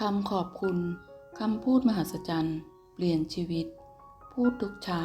คำขอบคุณคำพูดมหัศจรรย์ เปลี่ยนชีวิต พูดทุกเช้า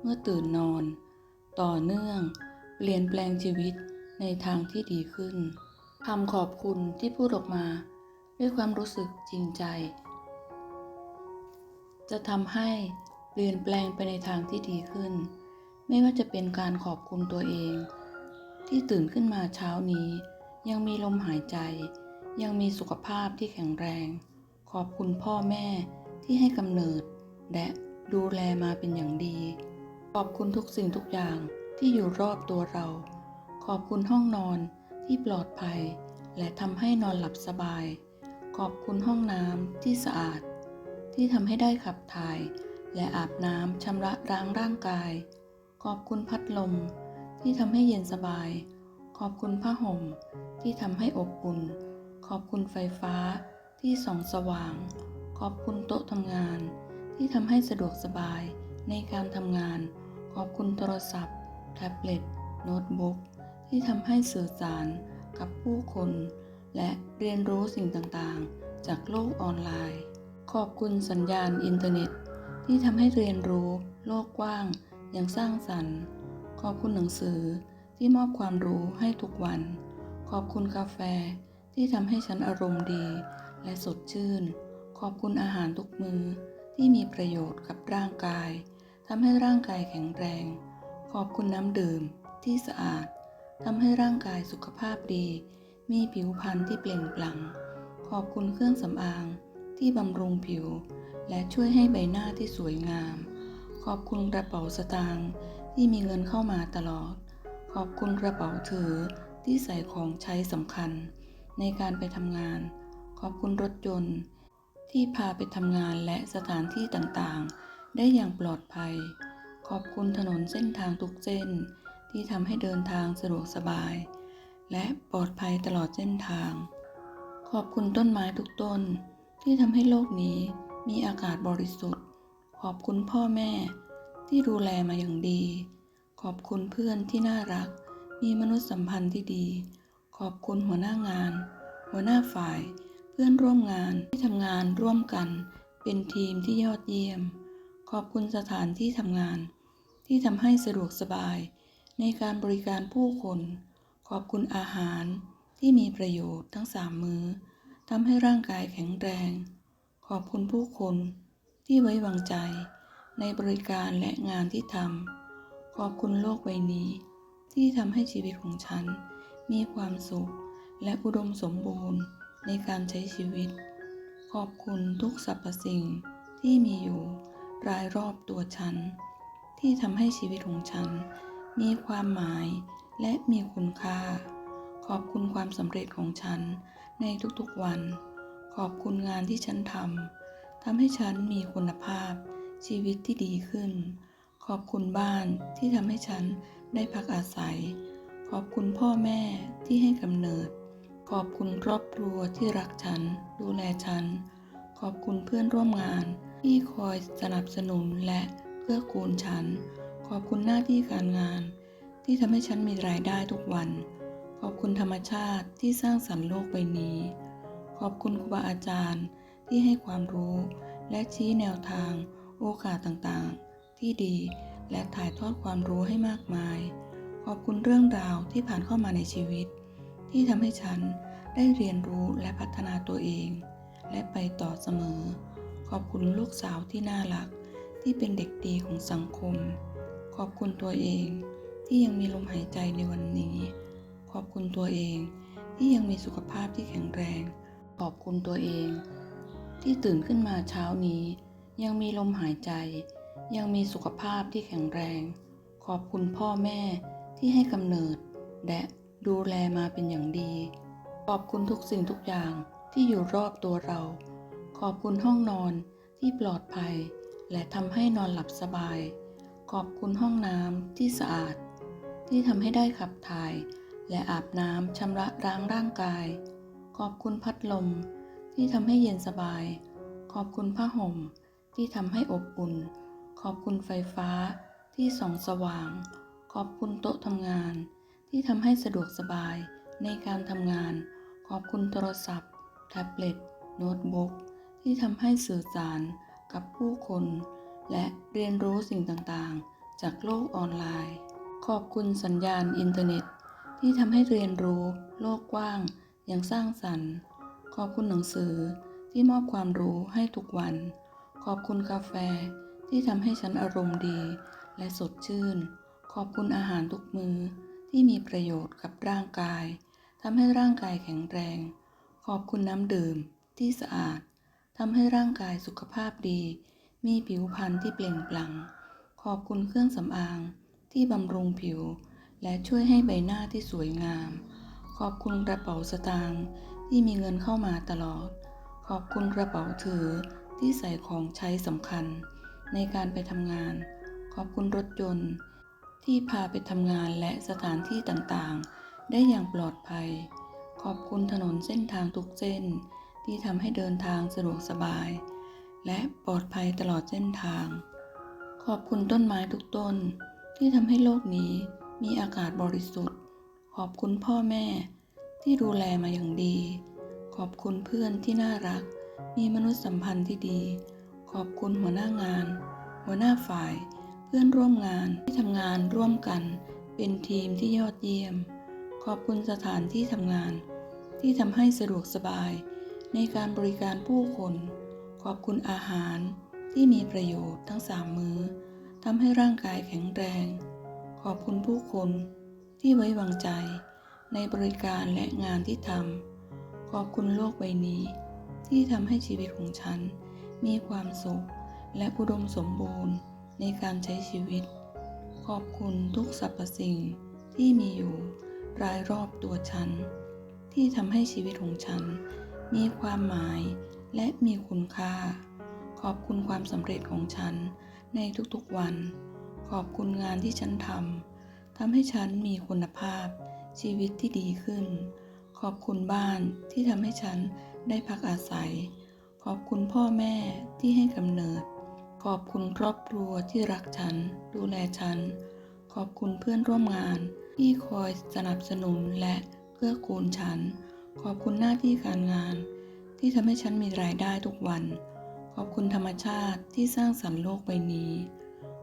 เมื่อตื่นนอน ต่อเนื่อง เปลี่ยนแปลงชีวิตในทางที่ดีขึ้นคำขอบคุณที่พูดออกมา ด้วยความรู้สึกจริงใจ จะทำให้เปลี่ยนแปลงไปในทางที่ดีขึ้น ไม่ว่าจะเป็นการขอบคุณตัวเอง ที่ตื่นขึ้นมาเช้านี้ ยังมีลมหายใจ ยังมีสุขภาพที่แข็งแรง ขอบคุณพ่อแม่ที่ให้กำเนิด และดูแลมาเป็นอย่างดี ขอบคุณทุกสิ่งทุกอย่างที่อยู่รอบตัวเรา ขอบคุณห้องนอนที่ปลอดภัย และทำให้นอนหลับสบาย ขอบคุณห้องน้ำที่สะอาด ที่ทำให้ได้ขับถ่าย และอาบน้ำชำระล้างร่างกาย ขอบคุณพัดลมที่ทำให้เย็นสบาย ขอบคุณผ้าห่มที่ทำให้อบอุ่น ขอบคุณไฟฟ้าที่ส่องสว่าง ขอบคุณโต๊ะทำงาน ที่ทำให้สะดวกสบายในการทำงาน ขอบคุณโทรศัพท์ แท็บเล็ต โน้ตบุ๊ก ที่ทำให้สื่อสารกับผู้คน และเรียนรู้สิ่งต่างๆ จากโลกออนไลน์ ขอบคุณสัญญาณอินเทอร์เน็ต ที่ทำให้เรียนรู้โลกกว้างอย่างสร้างสรรค์ ขอบคุณหนังสือที่มอบความรู้ให้ทุกวัน ขอบคุณกาแฟ ที่ทำให้ฉันอารมณ์ดีและสดชื่น ขอบคุณอาหารทุกมือที่มีประโยชน์กับร่างกายทำให้ร่างกายแข็งแรง ขอบคุณน้ำดื่มที่สะอาดทำให้ร่างกายสุขภาพดี มีผิวพรรณที่เปล่งปลั่ง ขอบคุณเครื่องสำอางที่บำรุงผิว และช่วยให้ใบหน้าที่สวยงาม ขอบคุณกระเป๋าสตางค์ที่มีเงินเข้ามาตลอด ขอบคุณกระเป๋าถือที่ใส่ของใช้สำคัญ ในการไปทำงาน ขอบคุณรถยนต์ ที่พาไปทำงานและสถานที่ต่างๆ ได้อย่างปลอดภัย ขอบคุณถนนเส้นทางทุกเส้น ที่ทำให้เดินทางสะดวกสบาย และปลอดภัยตลอดเส้นทาง ขอบคุณต้นไม้ทุกต้น ที่ทำให้โลกนี้มีอากาศบริสุทธิ์ ขอบคุณพ่อแม่ ที่ดูแลมาอย่างดี ขอบคุณเพื่อนที่น่ารัก มีมนุษยสัมพันธ์ที่ดี ขอบคุณหัวหน้างาน หัวหน้าฝ่าย เพื่อนร่วมงานที่ทำงานร่วมกัน เป็นทีมที่ยอดเยี่ยม ขอบคุณสถานที่ทำงาน ที่ทำให้สะดวกสบาย ในการบริการผู้คน ขอบคุณอาหารที่มีประโยชน์ทั้งสามมื้อทำให้ร่างกายแข็งแรง ขอบคุณผู้คนที่ไว้วางใจ ในบริการและงานที่ทำขอบคุณโลกใบนี้ ที่ทำให้ชีวิตของฉัน มีความสุข และอุดมสมบูรณ์ในการใช้ชีวิต ขอบคุณทุกสรรพสิ่งที่มีอยู่รายรอบตัวฉัน ที่ทำให้ชีวิตของฉัน มีความหมายและมีคุณค่า ขอบคุณความสำเร็จของฉันในทุกๆวัน ขอบคุณงานที่ฉันทำทำให้ฉันมีคุณภาพชีวิตที่ดีขึ้น ขอบคุณบ้านที่ทำให้ฉันได้พักอาศัย อบคุณพ่อแม่ที่ให้กำเนิด ขอบคุณครอบครัวที่รักฉัน ดูแลฉัน ขอบคุณเพื่อนร่วมงาน ที่คอยสนับสนุนและเกื้อกูลฉัน ขอบคุณหน้าที่การงาน ที่ทำให้ฉันมีรายได้ทุกวัน ขอบคุณธรรมชาติที่สร้างสรรค์โลกใบนี้ ขอบคุณครูบาอาจารย์ที่ให้ความรู้ และชี้แนวทาง โอกาสต่างๆ ที่ดีและถ่ายทอดความรู้ให้มากมาย ขอบคุณเรื่องราวที่ผ่านเข้ามาในชีวิต ที่ทำให้ฉันได้เรียนรู้และพัฒนาตัวเอง และไปต่อเสมอ ขอบคุณลูกสาวที่น่ารัก ที่เป็นเด็กดีของสังคม ขอบคุณตัวเองที่ยังมีลมหายใจในวันนี้ ขอบคุณตัวเองที่ยังมีสุขภาพที่แข็งแรง ขอบคุณตัวเอง ที่ตื่นขึ้นมาเช้านี้ ยังมีลมหายใจ ยังมีสุขภาพที่แข็งแรง ขอบคุณพ่อแม่ ที่ให้กำเนิด และดูแลมาเป็นอย่างดี ขอบคุณทุกสิ่งทุกอย่างที่อยู่รอบตัวเรา ขอบคุณห้องนอนที่ปลอดภัย และทำให้นอนหลับสบาย ขอบคุณห้องน้ำที่สะอาด ที่ทำให้ได้ขับถ่าย และอาบน้ำชำระล้างร่างกาย ขอบคุณพัดลมที่ทำให้เย็นสบาย ขอบคุณผ้าห่มที่ทำให้อบอุ่น ขอบคุณไฟฟ้าที่ส่องสว่าง ขอบคุณโต๊ะทำงาน ที่ทำให้สะดวกสบายในการทำงาน ขอบคุณโทรศัพท์ แท็บเล็ต โน้ตบุ๊ก ที่ทำให้สื่อสารกับผู้คน และเรียนรู้สิ่งต่างๆ จากโลกออนไลน์ ขอบคุณสัญญาณอินเทอร์เน็ต ที่ทำให้เรียนรู้โลกกว้างอย่างสร้างสรรค์ ขอบคุณหนังสือที่มอบความรู้ให้ทุกวัน ขอบคุณกาแฟที่ทำให้ฉันอารมณ์ดี และสดชื่น ขอบคุณอาหารทุกมือที่มีประโยชน์กับร่างกายทำให้ร่างกายแข็งแรง ขอบคุณน้ำดื่มที่สะอาดทำให้ร่างกายสุขภาพดี มีผิวพรรณที่เปล่งปลั่ง ขอบคุณเครื่องสำอางที่บำรุงผิว และช่วยให้ใบหน้าที่สวยงาม ขอบคุณกระเป๋าสตางค์ที่มีเงินเข้ามาตลอด ขอบคุณกระเป๋าถือที่ใส่ของใช้สำคัญ ในการไปทำงาน ขอบคุณรถยนต์ ที่พาไปทำงานและสถานที่ต่างๆ ได้อย่างปลอดภัย ขอบคุณถนนเส้นทางทุกเส้น ที่ทำให้เดินทางสะดวกสบาย และปลอดภัยตลอดเส้นทาง ขอบคุณต้นไม้ทุกต้น ที่ทำให้โลกนี้มีอากาศบริสุทธิ์ ขอบคุณพ่อแม่ ที่ดูแลมาอย่างดี ขอบคุณเพื่อนที่น่ารัก มีมนุษยสัมพันธ์ที่ดี ขอบคุณหัวหน้างาน หัวหน้าฝ่าย พื่อนร่วมงานที่ทำงานร่วมกัน เป็นทีมที่ยอดเยี่ยม ขอบคุณสถานที่ทำงาน ที่ทำให้สะดวกสบาย ในการบริการผู้คน ขอบคุณอาหารที่มีประโยชน์ทั้งสามมื้อทำให้ร่างกายแข็งแรง ขอบคุณผู้คนที่ไว้วางใจ ในบริการและงานที่ทำขอบคุณโลกใบนี้ ที่ทำให้ชีวิตของฉัน มีความสุขและอุดมสมบูรณ์ ในการใช้ชีวิต ขอบคุณทุกสรรพสิ่งที่มีอยู่รายรอบตัวฉัน ที่ทำให้ชีวิตของฉัน มีความหมายและมีคุณค่า ขอบคุณความสำเร็จของฉันในทุกๆวัน ขอบคุณงานที่ฉันทำทำให้ฉันมีคุณภาพชีวิตที่ดีขึ้น ขอบคุณบ้านที่ทำให้ฉันได้พักอาศัย ขอบคุณพ่อแม่ที่ให้กำเนิด ขอบคุณครอบครัวที่รักฉัน ดูแลฉัน ขอบคุณเพื่อนร่วมงาน ที่คอยสนับสนุนและเกื้อกูลฉัน ขอบคุณหน้าที่การงาน ที่ทำให้ฉันมีรายได้ทุกวัน ขอบคุณธรรมชาติที่สร้างสรรค์โลกใบนี้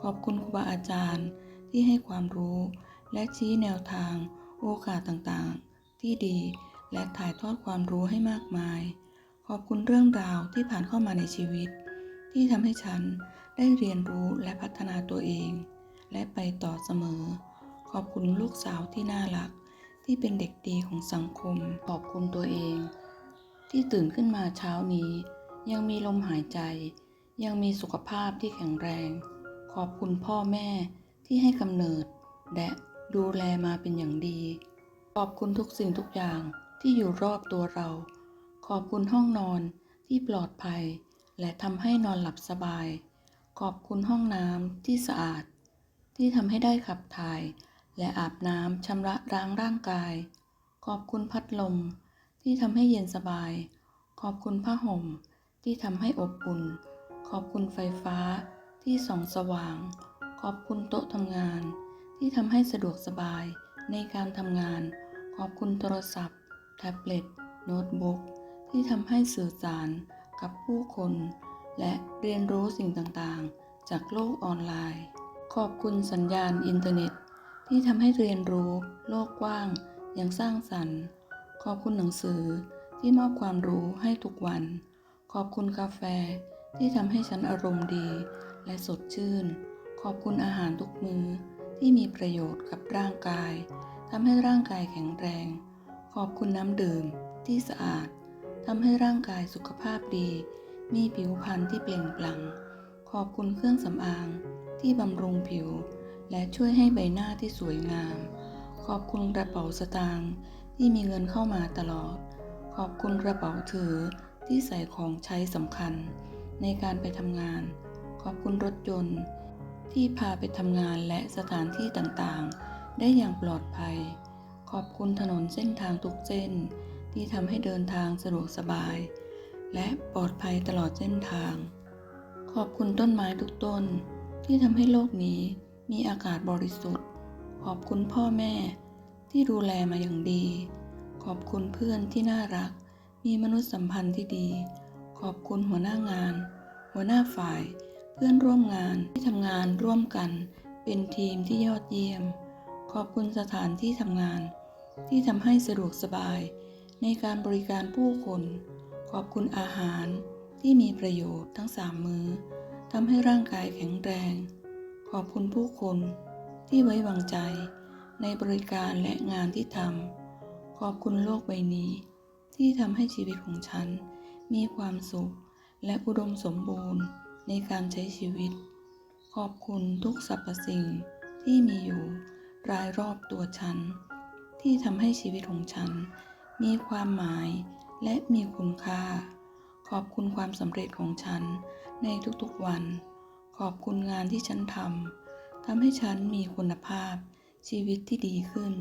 ขอบคุณครูบาอาจารย์ที่ให้ความรู้ และชี้แนวทาง โอกาสต่างๆ ที่ดีและถ่ายทอดความรู้ให้มากมาย ขอบคุณเรื่องราวที่ผ่านเข้ามาในชีวิต ที่ทำให้ฉันได้เรียนรู้และพัฒนาตัวเอง และไปต่อเสมอ ขอบคุณลูกสาวที่น่ารัก ที่เป็นเด็กดีของสังคม ขอบคุณตัวเอง ที่ตื่นขึ้นมาเช้านี้ ยังมีลมหายใจ ยังมีสุขภาพที่แข็งแรง ขอบคุณพ่อแม่ที่ให้กำเนิด และดูแลมาเป็นอย่างดี ขอบคุณทุกสิ่งทุกอย่างที่อยู่รอบตัวเรา ขอบคุณห้องนอนที่ปลอดภัย และทำให้นอนหลับสบาย ขอบคุณห้องน้ำที่สะอาด ที่ทำให้ได้ขับถ่าย และอาบน้ำชำระล้างร่างกาย ขอบคุณพัดลม ที่ทำให้เย็นสบาย ขอบคุณผ้าห่ม ที่ทำให้อบอุ่น ขอบคุณไฟฟ้า ที่ส่องสว่าง ขอบคุณโต๊ะทำงาน ที่ทำให้สะดวกสบายในการทำงาน ขอบคุณโทรศัพท์ แท็บเล็ต โน้ตบุ๊ก ที่ทำให้สื่อสาร กับผู้คน และเรียนรู้สิ่งต่างๆ จากโลกออนไลน์ ขอบคุณสัญญาณอินเทอร์เน็ต ที่ทำให้เรียนรู้โลกกว้างอย่างสร้างสรรค์ ขอบคุณหนังสือที่มอบความรู้ให้ทุกวัน ขอบคุณกาแฟที่ทำให้ฉันอารมณ์ดี และสดชื่น ขอบคุณอาหารทุกมือที่มีประโยชน์กับร่างกายทำให้ร่างกายแข็งแรง ขอบคุณน้ำดื่มที่สะอาด ทำให้ร่างกายสุขภาพดี มีผิวพรรณที่เปล่งปลั่ง ขอบคุณเครื่องสำอางที่บำรุงผิว และช่วยให้ใบหน้าที่สวยงาม ขอบคุณกระเป๋าสตางค์ที่มีเงินเข้ามาตลอด ขอบคุณกระเป๋าถือที่ใส่ของใช้สำคัญ ในการไปทำงาน ขอบคุณรถยนต์ ที่พาไปทำงานและสถานที่ต่างๆ ได้อย่างปลอดภัย ขอบคุณถนนเส้นทางทุกเส้น ที่ทำให้เดินทางสะดวกสบาย และปลอดภัยตลอดเส้นทาง ขอบคุณต้นไม้ทุกต้น ที่ทำให้โลกนี้มีอากาศบริสุทธิ์ ขอบคุณพ่อแม่ที่ดูแลมาอย่างดี ขอบคุณเพื่อนที่น่ารัก มีมนุษยสัมพันธ์ที่ดี ขอบคุณหัวหน้างาน หัวหน้าฝ่าย เพื่อนร่วมงานที่ทำงานร่วมกัน เป็นทีมที่ยอดเยี่ยม ขอบคุณสถานที่ทำงาน ที่ทำให้สะดวกสบาย ในการบริการผู้คน ขอบคุณอาหารที่มีประโยชน์ทั้งสามมื้อทำให้ร่างกายแข็งแรง ขอบคุณผู้คนที่ไว้วางใจ ในบริการและงานที่ทำขอบคุณโลกใบนี้ ที่ทำให้ชีวิตของฉัน มีความสุขและอุดมสมบูรณ์ในการใช้ชีวิต ขอบคุณทุกสรรพสิ่งที่มีอยู่รายรอบตัวฉัน ที่ทำให้ชีวิตของฉัน มีความหมายและมีคุณค่า ขอบคุณความสำเร็จของฉันในทุกๆวัน ขอบคุณงานที่ฉันทำทำให้ฉันมีคุณภาพชีวิตที่ดีขึ้น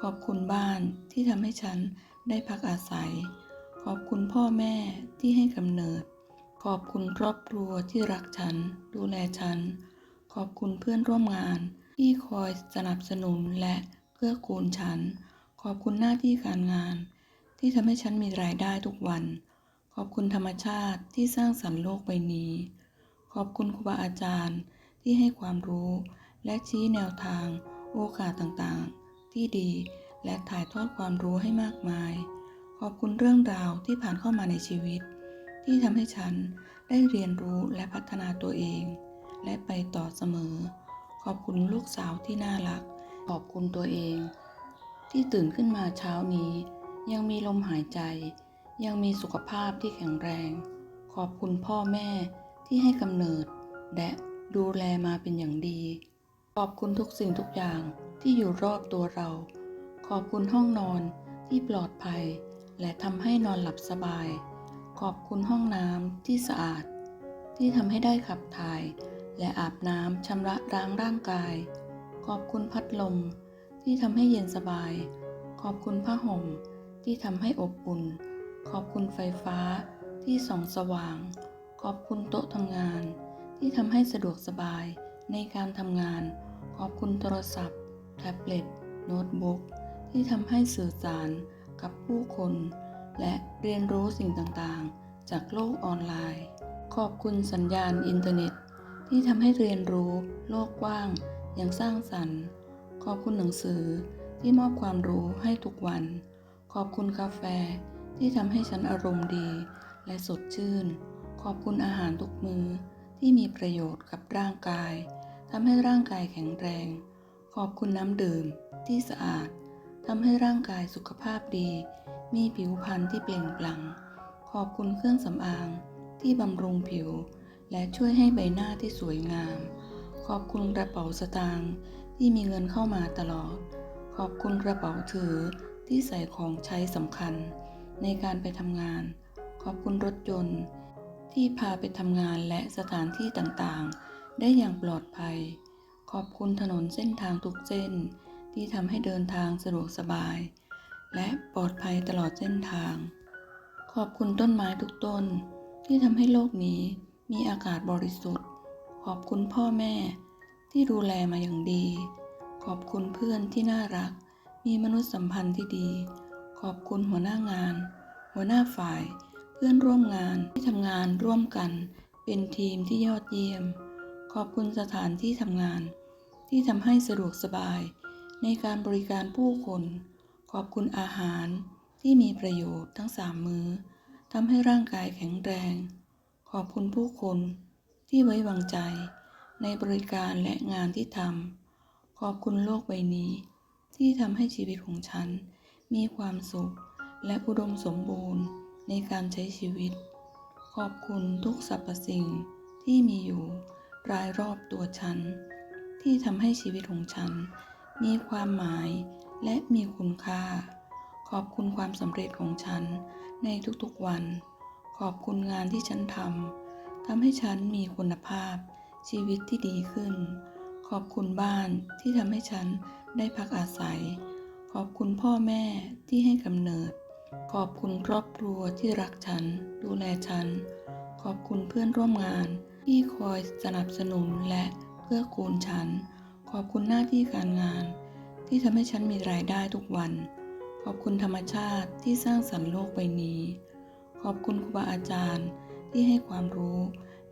ขอบคุณบ้านที่ทำให้ฉันได้พักอาศัย ขอบคุณพ่อแม่ที่ให้กำเนิด ขอบคุณครอบครัวที่รักฉัน ดูแลฉัน ขอบคุณเพื่อนร่วมงานที่คอยสนับสนุนและเกื้อกูลฉัน ขอบคุณหน้าที่การงาน ที่ทำให้ฉันมีรายได้ทุกวัน ขอบคุณธรรมชาติที่สร้างสรรค์โลกใบนี้ ขอบคุณครูบาอาจารย์ที่ให้ความรู้ และชี้แนวทาง โอกาสต่างๆ ที่ดีและถ่ายทอดความรู้ให้มากมาย ขอบคุณเรื่องราวที่ผ่านเข้ามาในชีวิต ที่ทำให้ฉันได้เรียนรู้และพัฒนาตัวเอง และไปต่อเสมอ ขอบคุณลูกสาวที่น่ารัก ขอบคุณตัวเอง ที่ตื่นขึ้นมาเช้านี้ ยังมีลมหายใจ ยังมีสุขภาพที่แข็งแรง ขอบคุณพ่อแม่ที่ให้กำเนิด และดูแลมาเป็นอย่างดี ขอบคุณทุกสิ่งทุกอย่างที่อยู่รอบตัวเรา ขอบคุณห้องนอนที่ปลอดภัย และทำให้นอนหลับสบาย ขอบคุณห้องน้ำที่สะอาด ที่ทำให้ได้ขับถ่าย และอาบน้ำชำระล้างร่างกาย ขอบคุณพัดลม ที่ทำให้เย็นสบาย ขอบคุณผ้าห่มที่ทำให้อบอุ่น ขอบคุณไฟฟ้าที่ส่องสว่าง ขอบคุณโต๊ะทำงาน ที่ทำให้สะดวกสบายในการทำงาน ขอบคุณโทรศัพท์ แท็บเล็ต โน้ตบุ๊ก ที่ทำให้สื่อสารกับผู้คน และเรียนรู้สิ่งต่างๆ จากโลกออนไลน์ ขอบคุณสัญญาณอินเทอร์เน็ต ที่ทำให้เรียนรู้โลกกว้างอย่างสร้างสรรค์ ขอบคุณหนังสือที่มอบความรู้ให้ทุกวัน ขอบคุณกาแฟที่ทำให้ฉันอารมณ์ดี และสดชื่น ขอบคุณอาหารทุกมือที่มีประโยชน์กับร่างกายทำให้ร่างกายแข็งแรง ขอบคุณน้ำดื่มที่สะอาดทำให้ร่างกายสุขภาพดี มีผิวพรรณที่เปล่งปลั่ง ขอบคุณเครื่องสำอางที่บำรุงผิว และช่วยให้ใบหน้าที่สวยงาม ขอบคุณกระเป๋าสตางค์ ที่มีเงินเข้ามาตลอด ขอบคุณกระเป๋าถือที่ใส่ของใช้สำคัญ ในการไปทำงาน ขอบคุณรถยนต์ ที่พาไปทำงานและสถานที่ต่างๆ ได้อย่างปลอดภัย ขอบคุณถนนเส้นทางทุกเส้น ที่ทำให้เดินทางสะดวกสบาย และปลอดภัยตลอดเส้นทาง ขอบคุณต้นไม้ทุกต้น ที่ทำให้โลกนี้มีอากาศบริสุทธิ์ ขอบคุณพ่อแม่ ที่ดูแลมาอย่างดี ขอบคุณเพื่อนที่น่ารัก มีมนุษยสัมพันธ์ที่ดี ขอบคุณหัวหน้างาน หัวหน้าฝ่าย เพื่อนร่วมงานที่ทำงานร่วมกัน เป็นทีมที่ยอดเยี่ยม ขอบคุณสถานที่ทำงาน ที่ทำให้สะดวกสบาย ในการบริการผู้คน ขอบคุณอาหารที่มีประโยชน์ทั้งสามมื้อทำให้ร่างกายแข็งแรง ขอบคุณผู้คนที่ไว้วางใจ ในบริการและงานที่ทำ ขอบคุณโลกใบนี้ ที่ทำให้ชีวิตของฉัน มีความสุข และอุดมสมบูรณ์ในการใช้ชีวิต ขอบคุณทุกสรรพสิ่งที่มีอยู่รายรอบตัวฉัน ที่ทำให้ชีวิตของฉัน มีความหมายและมีคุณค่า ขอบคุณความสำเร็จของฉันในทุกๆวัน ขอบคุณงานที่ฉันทำทำให้ฉันมีคุณภาพ ชีวิตที่ดีขึ้น ขอบคุณบ้านที่ทำให้ฉันได้พักอาศัย ขอบคุณพ่อแม่ที่ให้กำเนิด ขอบคุณครอบครัวที่รักฉัน ดูแลฉัน ขอบคุณเพื่อนร่วมงานที่คอยสนับสนุนและเพื่อกูลฉัน ขอบคุณหน้าที่การงาน ที่ทำให้ฉันมีรายได้ทุกวันขขอบคุณธรรมชาติที่สร้างสรรค์โลกใบนี้ ขอบคุณครูบาอาจารย์ที่ให้ความรู้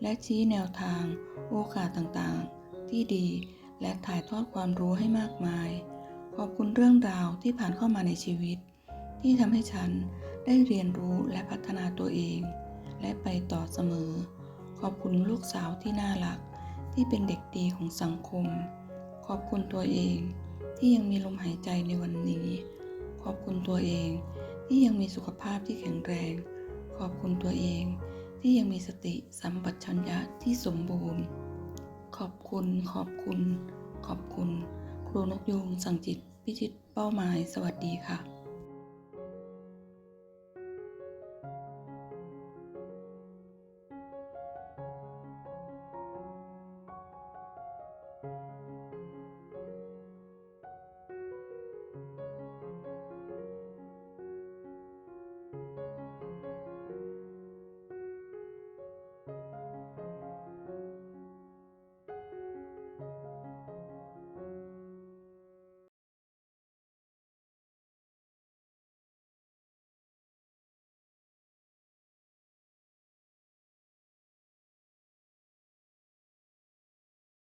และชี้แนวทางโอกาสต่างๆ ที่ดีและถ่ายทอดความรู้ให้มากมาย ขอบคุณเรื่องราวที่ผ่านเข้ามาในชีวิต ที่ทำให้ฉันได้เรียนรู้และพัฒนาตัวเอง และไปต่อเสมอ ขอบคุณลูกสาวที่น่ารัก ที่เป็นเด็กดีของสังคม ขอบคุณตัวเองที่ยังมีลมหายใจในวันนี้ ขอบคุณตัวเองที่ยังมีสุขภาพที่แข็งแรง ขอบคุณตัวเอง ที่ยังมีสติสัมปชัญญะที่สมบูรณ์ ขอบคุณ ขอบคุณ ขอบคุณ ครูนกยูงสั่งจิตพิจิตเป้าหมายสวัสดีค่ะ